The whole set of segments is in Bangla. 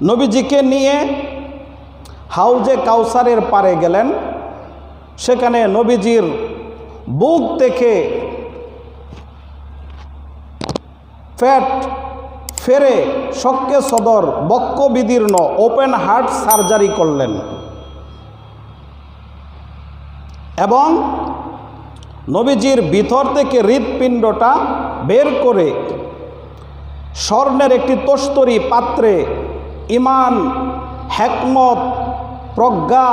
নবীজিকে নিয়ে হাউজে কাউসারের পারে গেলেন। সেখানে নবীজির বুক থেকে ফ্যাট ফেরে শক্কে সদর বক্ষ বিদীর্ণ ওপেন হার্ট সার্জারি করলেন। এবং নবীজির ভিতর থেকে হৃৎপিণ্ডটা বের করে স্বর্ণের একটি তস্তরি পাত্রে ইমান হ্যাকমত প্রজ্ঞা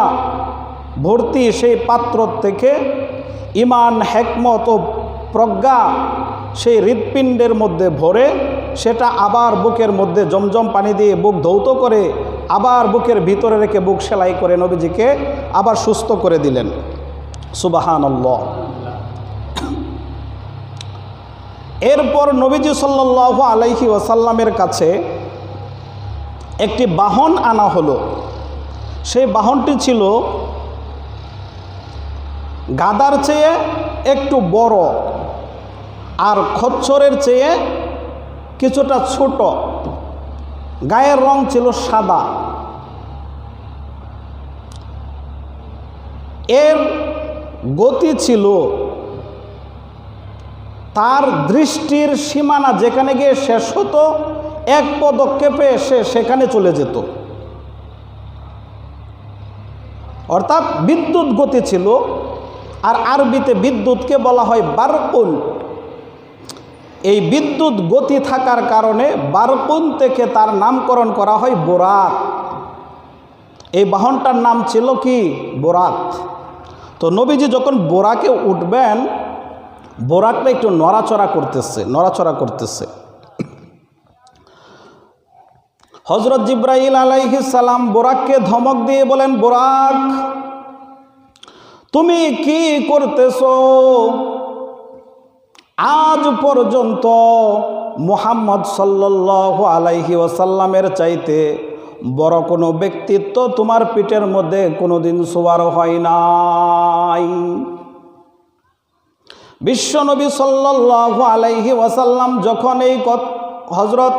ভর্তি সেই পাত্র থেকে ইমান হ্যাকমত ও প্রজ্ঞা সেই হৃৎপিণ্ডের মধ্যে ভরে সেটা আবার বুকের মধ্যে জমজম পানি দিয়ে বুক ধৌত করে আবার বুকের ভিতরে রেখে বুক সেলাই করে নবীজিকে আবার সুস্থ করে দিলেন। সুবাহান এরপর নবীজি সাল্লাহ আলাইহি ওয়াসাল্লামের কাছে একটি বাহন আনা হলো। সেই বাহনটি ছিল গাদার চেয়ে একটু বড় আর খচ্চরের চেয়ে কিছুটা ছোট। গায়ের রং ছিল সাদা। এর গতি ছিল তার দৃষ্টির সীমানা যেখানে গিয়ে শেষ হতো এক পদক্ষেপে সে সেখানে চলে যেত। অর্থাৎ বিদ্যুৎ গতি ছিল, আর আরবিতে বিদ্যুৎকে বলা হয় বারকুন। এই বিদ্যুৎ গতি থাকার কারণে বারকুন থেকে তার নামকরণ করা হয় বোরাক এই বাহনটার নাম ছিল কি? বোরাক তো নবীজি যখন বোরাকে উঠবেন বোরাকটা একটু নড়াচড়া করতেছে নড়াচড়া করতেছে। হজরত জিব্রাইল সালাম বোরাককে ধমক দিয়ে বলেন, বোরাক, তুমি কি করতেছো? আজ পর্যন্ত মুহাম্মদ সাল্লাহ আলাইহি ওসাল্লামের চাইতে বড় কোনো ব্যক্তিত্ব তোমার পিঠের মধ্যে কোনোদিন সোয়ার হয় নাই। বিশ্বনবী সাল্লাহ আলাইহি ওয়াসাল্লাম যখন এই হজরত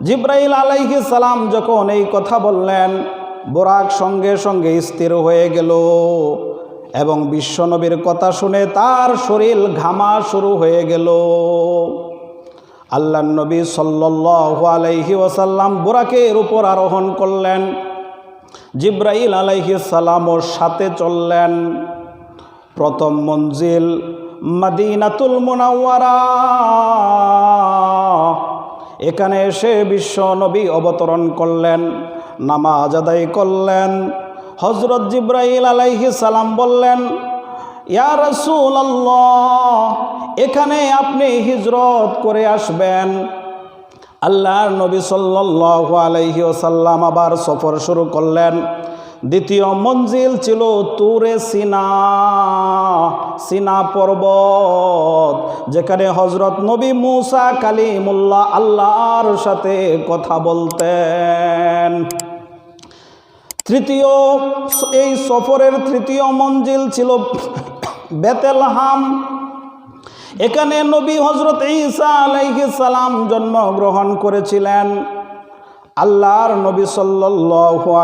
জিব্রাইল আলাইহি সালাম যখন এই কথা বললেন, বোরাক সঙ্গে সঙ্গে স্থির হয়ে গেল এবং বিশ্বনবীর কথা শুনে তার শরীর ঘামা শুরু হয়ে গেল। আল্লাহ নবী সাল্লাহ আলাইহি ওয়াসাল্লাম বোরাকের উপর আরোহণ করলেন। জিব্রাইল আলাইহি সালামর সাথে চললেন। প্রথম মঞ্জিল মাদিনাতুল মুনাওয়ারা। এখানে এসে বিশ্ব নবী অবতরণ করলেন, নামাজ আদায় করলেন হজরত জিব্রাইল আলাইহি সালাম বললেন, ইয়া এখানে আপনি হিজরত করে আসবেন। আল্লাহর নবী সাল্লাহ আলাইহি ওসাল্লাম আবার সফর শুরু করলেন। দ্বিতীয় মঞ্জিল ছিল তুরে সিনা। সিনা পর্বত, যেখানে হজরত নবী মুসা কালিমুল্লাহ আল্লাহর সাথে কথা বলতেন। তৃতীয়, এই সফরের তৃতীয় মঞ্জিল ছিল বেতেলহাম। এখানে নবী হজরত ঈসা আলাইহি সালাম জন্মগ্রহণ করেছিলেন। আল্লাহর নবী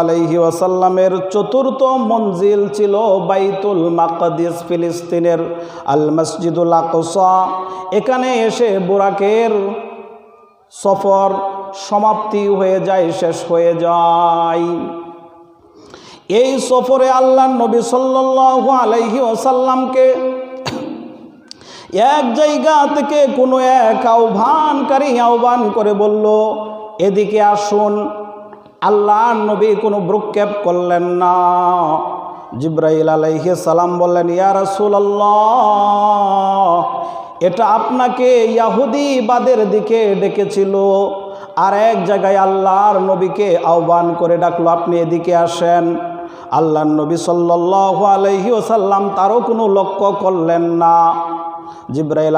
আলাইহি ওয়াসাল্লামের চতুর্থ মঞ্জিল ছিল বাইতুল মাকদিস ফিলিস্তিনের আল মসজিদুল আকসা। এখানে এসে বুরাকের সফর সমাপ্তি হয়ে যায়, শেষ হয়ে যায়। এই সফরে আল্লাহ নবী সাল্লাল্লাহু আলাইহি ওয়াসাল্লামকে এক জায়গা থেকে কোনো এক আহ্বানকারী আহ্বান করে বলল এদিকে আসুন আল্লাহ নবী কোনো ব্রুক্ষেপ করলেন না। জিব্রাইল আলাইহি সালাম বললেন, ইয়া এটা আপনাকে ইয়াহুদিবাদের দিকে ডেকেছিল। আর এক জায়গায় আল্লাহর নবীকে আহ্বান করে ডাকলো, আপনি এদিকে আসেন। আল্লাহ নবী সাল্লাহ আলহি ওসাল্লাম তারও কোনো লক্ষ্য করলেন না। জিব্রাইল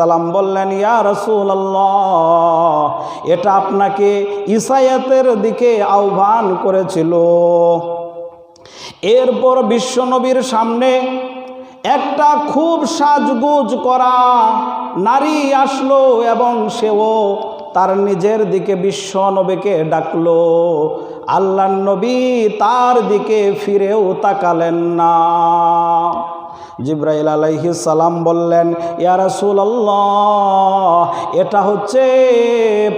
সালাম বললেন, ইয়া রসুল এটা আপনাকে ইসায়াতের দিকে আহ্বান করেছিল। এরপর বিশ্বনবীর সামনে একটা খুব সাজগুজ করা নারী আসলো এবং সেও তার নিজের দিকে বিশ্ব নবীকে ডাকলো। আল্লাহ নবী তার দিকে ফিরেও তাকালেন না। জিব্রাইল আলাইহি সালাম বললেন, ইয়া রাসূলুল্লাহ, এটা হচ্ছে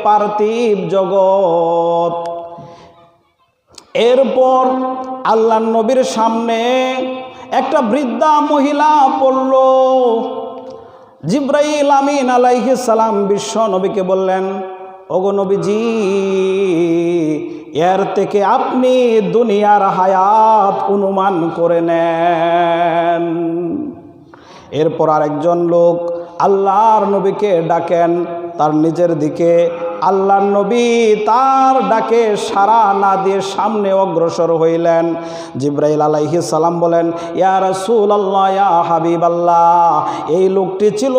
পার্থিব জগৎ। এরপর আল্লাহ নবীর সামনে একটা বৃদ্ধা মহিলা পড়ল। জিব্রাইল আমিন আলাইহি সালাম বিশ্ব নবীকে বললেন, ওগো নবীজি এর থেকে আপনি দুনিয়ার হায়াত অনুমান করে নেন। এরপর আরেকজন লোক আল্লাহর নবীকে ডাকেন, তার নিজের দিকে আল্লাহর নবী তার ডাকে সারা না দিয়ে সামনে অগ্রসর হইলেন। জিব্রাইল আলাইহি সালাম বলেন, ইয়া রাসূল আল্লাহ ইয়া হাবিব আল্লাহ এই লোকটি ছিল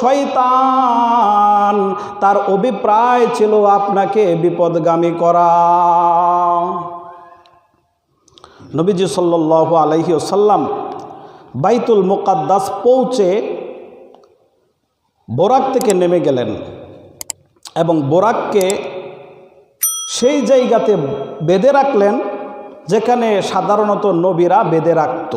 শয়তান। তার অভিপ্রায় ছিল আপনাকে বিপদগামী করা। নবীজি সাল্লাল্লাহু আলাইহি ওসাল্লাম বাইতুল মোকাদ্দাস পৌঁছে বোরাক থেকে নেমে গেলেন। এবং বোরাককে সেই জায়গাতে বেঁধে রাখলেন যেখানে সাধারণত নবীরা বেঁধে রাখত।